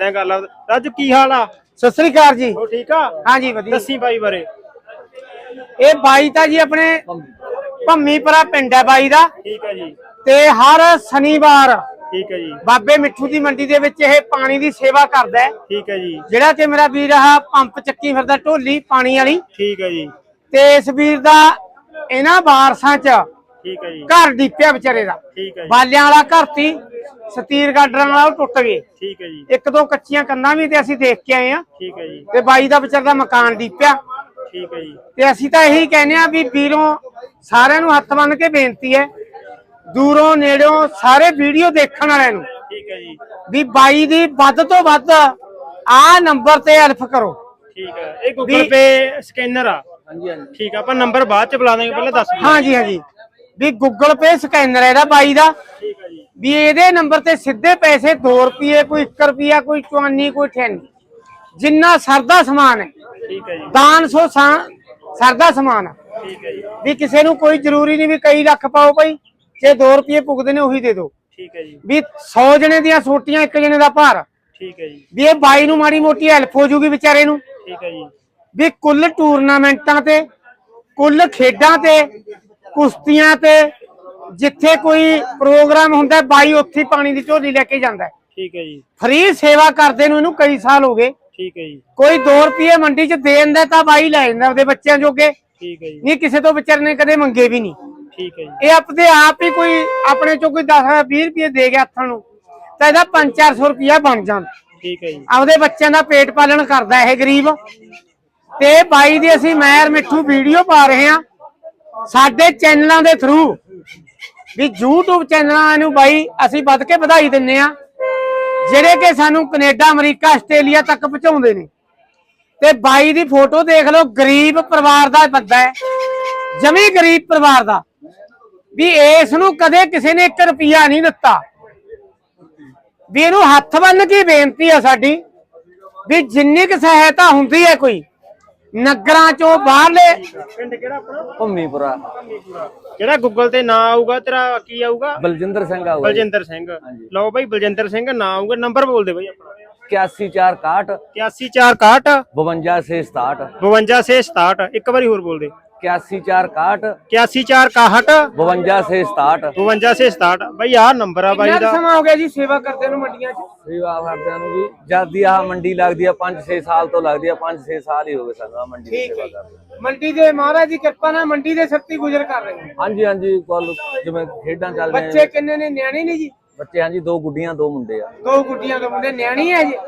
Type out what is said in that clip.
ਕਰਦੇ ਆ ਗੱਲ। ਰਾਜੂ ਕੀ ਹਾਲ ਆ? ਸਤਿ ਸ੍ਰੀ ਅਕਾਲ ਜੀ। ਹੋ ਠੀਕ ਆ? ਹਾਂਜੀ ਵਧੀਆ। ਦੱਸੀ ਬਾਈ ਬਾਰੇ। ਇਹ ਬਾਈ ਤਾਂ ਜੀ ਆਪਣੇ ਭੰਮੀਪੁਰਾ ਪਿੰਡ ਹੈ ਬਾਈ ਦਾ। ਠੀਕ ਆ ਜੀ। ਤੇ ਹਰ ਸ਼ਨੀਵਾਰ ਠੀਕ ਆ ਜੀ। ਬਾਬੇ ਮਿੱਠੂ ਦੀ ਮੰਡੀ ਦੇ ਵਿੱਚ ਇਹ ਪਾਣੀ ਦੀ ਸੇਵਾ ਕਰਦਾ ਹੈ। ਠੀਕ ਆ ਜੀ। ਜਿਹੜਾ ਕਿ ਮੇਰਾ ਵੀਰ ਆਹ ਪੰਪ ਚੱਕੀ ਫਿਰਦਾ ਢੋਲੀ ਪਾਣੀ ਵਾਲੀ। ਠੀਕ ਆ ਜੀ। ਤੇ ਇਸ ਵੀਰ ਦਾ ਇਹਨਾਂ ਵਾਰਸਾਂ 'ਚ ਠੀਕ ਆ ਜੀ। ਘਰ ਡੀਪਿਆ ਵਿਚਾਰੇ ਦਾ। ਠੀਕ ਆ ਜੀ। ਬਾਲਿਆਂ ਵਾਲਾ ਘਰ ਤੀ ਸਤੀਰ ਗਾਡਰਾਂ ਵਾਲਾ ਉਹ ਟੁੱਟ ਗਏ। ਠੀਕ ਆ ਜੀ। ਇੱਕ ਦੋ ਕੱਚੀਆਂ ਕੰਨਾਂ ਵੀ ਤੇ ਅਸੀਂ ਦੇਖ ਕੇ ਆਏ ਆ ਠੀਕ ਆ ਜੀ। ਤੇ ਬਾਈ ਦਾ ਵਿਚਾਰ ਦਾ ਮਕਾਨ ਡੀਪਿਆ ਠੀਕ ਆ ਜੀ। ਤੇ ਅਸੀਂ ਤਾਂ ਇਹੀ ਕਹਿੰਦੇ ਆ ਵੀ ਵੀਰੋਂ ਸਾਰਿਆਂ ਨੂੰ ਹੱਥ ਬੰਨ ਕੇ ਬੇਨਤੀ ਹੈ ਦੂਰੋਂ ਨੇੜੋਂ ਸਾਰੇ ਵੀਡੀਓ ਦੇਖਣ ਵਾਲਿਆਂ ਨੂੰ ਠੀਕ ਆ ਜੀ। ਵੀ ਬਾਈ ਦੀ ਵੱਧ ਤੋਂ ਵੱਧ ਆ ਨੰਬਰ ਤੇ ਹੈਲਪ ਕਰੋ। ਠੀਕ ਆ ਇਹ ਗੂਗਲ ਪੇ ਸਕੈਨਰ ਆ। ਹਾਂਜੀ ਹਾਂਜੀ। ਠੀਕ ਆ ਆਪਾਂ ਨੰਬਰ ਬਾਅਦ ਚ ਬੁਲਾ ਦਾਂਗੇ ਪਹਿਲਾਂ ਦੱਸ ਦਿਓ। ਹਾਂਜੀ ਹਾਂਜੀ। ਵੀ ਗੂਗਲ ਪੇ ਸਕੈਨਰ ਹੈ ਇਹਦਾ ਬਾਈ ਦਾ। ਠੀਕ ਆ ਜੀ ਵੀ ਇਹਦੇ ਨੰਬਰ ਤੇ ਸਿੱਧੇ ਪੈਸੇ 2 ਰੁਪਏ ਕੋਈ 1 ਰੁਪਿਆ ਕੋਈ ਚਵਾਨੀ ਕੋਈ ਠੈਨੀ। ਜਿੰਨਾ ਸਰਦਾ ਸਮਾਨ ਹੈ। ਠੀਕ ਆ ਜੀ। ਦਾਨ ਸੋ ਸਰਦਾ ਸਮਾਨ ਹੈ ਠੀਕ ਆ ਜੀ। ਵੀ ਕਿਸੇ ਨੂੰ ਕੋਈ ਜ਼ਰੂਰੀ ਨਹੀਂ ਵੀ ਕਈ ਲੱਖ ਪਾਓ ਭਾਈ। ਜੇ 2 ਰੁਪਏ ਪੁੱਗਦੇ ਨੇ ਉਹੀ ਦੇ ਦਿਓ ਠੀਕ ਆ ਜੀ। ਵੀ 100 ਜਣੇ ਦੀਆਂ ਸੋਟੀਆਂ ਇੱਕ ਜਣੇ ਦਾ ਭਾਰ। ਠੀਕ ਆ ਜੀ। ਵੀ ਇਹ ਬਾਈ ਨੂੰ ਮਾੜੀ ਮੋਟੀ ਹੈਲਪ ਹੋ ਜੂਗੀ ਵਿਚਾਰੇ ਨੂੰ। ਠੀਕ ਆ ਜੀ। ਵੀ ਕੁੱਲ ਟੂਰਨਾਮੈਂਟਾਂ ਤੇ ਕੁੱਲ ਖੇਡਾਂ ਤੇ ਕੁਸ਼ਤੀਆਂ ਤੇ ਜਿੱਥੇ ਕੋਈ ਪ੍ਰੋਗਰਾਮ ਹੁੰਦਾ ਹੈ, ਬਾਈ ਉੱਥੇ ਹੀ ਪਾਣੀ ਦੀ ਝੋਲੀ ਲੈ ਕੇ ਜਾਂਦਾ ਹੈ। ਠੀਕ ਆ ਜੀ। ਫ੍ਰੀ ਸੇਵਾ ਕਰਦੇ ਨੂੰ ਇਹਨੂੰ ਕਈ ਸਾਲ ਹੋ ਗਏ। ਠੀਕ ਆ ਜੀ। ਕੋਈ 2 ਰੁਪਏ ਮੰਡੀ 'ਚ ਦੇ ਦਿੰਦਾ ਤਾਂ ਬਾਈ ਲੈ ਜਾਂਦਾ ਉਹਦੇ ਬੱਚਿਆਂ ਜੋਗੇ। ਠੀਕ ਆ ਜੀ। ਨਹੀਂ ਕਿਸੇ ਤੋਂ ਵਿਚਾਰੇ ਨੇ ਕਦੇ ਮੰਗੇ ਵੀ ਨਹੀਂ। ਠੀਕ ਆ ਜੀ। ਇਹ ਆਪਦੇ ਆਪ ਹੀ ਕੋਈ ਆਪਣੇ ਚੋਂ ਕੋਈ 10 20 ਰੁਪਏ ਦੇ ਗਿਆ ਹੱਥਾਂ ਨੂੰ ਤਾਂ ਇਹਦਾ 5-400 ਰੁਪਇਆ ਬਣ ਜਾਂਦਾ। ਠੀਕ ਆ ਜੀ। ਆਪਦੇ ਬੱਚਿਆਂ ਦਾ ਪੇਟ ਪਾਲਣ ਕਰਦਾ ਇਹ ਗਰੀਬ। ਤੇ ਬਾਈ ਦੀ ਅਸੀਂ ਮੈਰ ਮਿੱਠੂ ਵੀਡੀਓ ਪਾ ਰਹੇ ਹਾਂ। ਸਾਡੇ ਚੈਨਲਾਂ ਦੇ ਥਰੂ ਵੀ YouTube ਚੈਨਲਾਂ ਨੂੰ ਬਾਈ ਅਸੀਂ ਵੱਧ ਕੇ ਵਧਾਈ ਦਿੰਨੇ ਆ, ਜਿਹੜੇ ਕਿ ਸਾਨੂੰ ਕੈਨੇਡਾ, ਅਮਰੀਕਾ, ਆਸਟ੍ਰੇਲੀਆ ਤੱਕ ਪਹੁੰਚਾਉਂਦੇ ਨੇ। ਤੇ ਬਾਈ ਦੀ ਫੋਟੋ ਦੇਖ ਲਓ, ਗਰੀਬ ਪਰਿਵਾਰ ਦਾ ਬੰਦਾ ਹੈ, ਜਮੀ ਗਰੀਬ ਪਰਿਵਾਰ ਦਾ। ਵੀ ਇਸ ਨੂੰ ਕਦੇ ਕਿਸੇ ਨੇ 1 ਰੁਪਿਆ ਨਹੀਂ ਦਿੱਤਾ। ਵੀ ਇਹਨੂੰ ਹੱਥ ਬੰਨ ਕੇ ਬੇਨਤੀ ਆ ਸਾਡੀ, ਵੀ ਜਿੰਨੀ ਕੁ ਸਹਾਇਤਾ ਹੁੰਦੀ ਹੈ ਕੋਈ ਨਗਰਾਂ ਚੋਂ ਬਾਹਰਲੇ ਪਿੰਡ ਕਿਹੜਾ ਆਪਣਾ? ਭੰਮੀਪੁਰਾ। ਜਿਹੜਾ ਗੂਗਲ ਤੇ ਨਾਂ ਆਊਗਾ ਤੇਰਾ ਕੀ ਆਊਗਾ? ਬਲਜਿੰਦਰ ਸਿੰਘ ਆਊਗਾ ਬਲਜਿੰਦਰ ਸਿੰਘ। ਲਓ ਬਾਈ ਬਲਜਿੰਦਰ ਸਿੰਘ ਨਾਂ ਆਊਗਾ ਨੰਬਰ ਬੋਲ ਦੇ ਬਾਈ ਆਪਣਾ। 8461 81461 5267 5267 ਇੱਕ ਵਾਰੀ ਹੋਰ ਬੋਲ ਦੇ। 8461 81461 5267 5267 ਬਾਈ ਆਹ ਨੰਬਰ ਆ ਬਾਈ ਕਿੰਨਾ ਦਾ। ਕੁ ਸਮਾਂ ਹੋ ਗਿਆ ਜੀ ਸੇਵਾ ਕਰਦੇ ਨੂੰ ਮੰਡੀਆਂ 'ਚ। ਸੇਵਾ ਕਰਦਿਆਂ ਨੂੰ ਜੀ। ਜਦ ਦੀ ਆਹ ਮੰਡੀ ਲੱਗਦੀ ਆ 5-6 ਸਾਲ ਤੋਂ ਲੱਗਦੀ ਆ 5-6 ਸਾਲ ਹੀ ਹੋ ਗਏ ਸਾਨੂੰ ਮੰਡੀ ਦੀ ਠੀਕ ਸੇਵਾ ਹੈ ਕਰਦੇ ਮੰਡੀ ਦੇ ਮਹਾਰਾਜ ਦੀ ਕਿਰਪਾ ਨਾਲ ਮੰਡੀ ਦੇ ਸੱਤੀ ਗੁਜ਼ਰ ਕਰ ਰਹੇ ਨੇ। ਹਾਂਜੀ ਹਾਂਜੀ ਕੋਲ ਜਿਵੇਂ ਖੇਡਾਂ ਚੱਲ ਬੱਚੇ ਰਹੀਆਂ ਕਿੰਨੇ ਨੇ? ਨਿਆਣੇ ਨੇ ਜੀ? ਬੱਚੇ ਹਾਂਜੀ ਦੋ ਗੁੱਡੀਆਂ ਦੋ ਮੁੰਡੇ ਆ। ਦੋ ਗੁੱਡੀਆਂ ਦੇ ਮੁੰਡੇ। ਨਿਆਣੀ ਹੈ ਜੀ।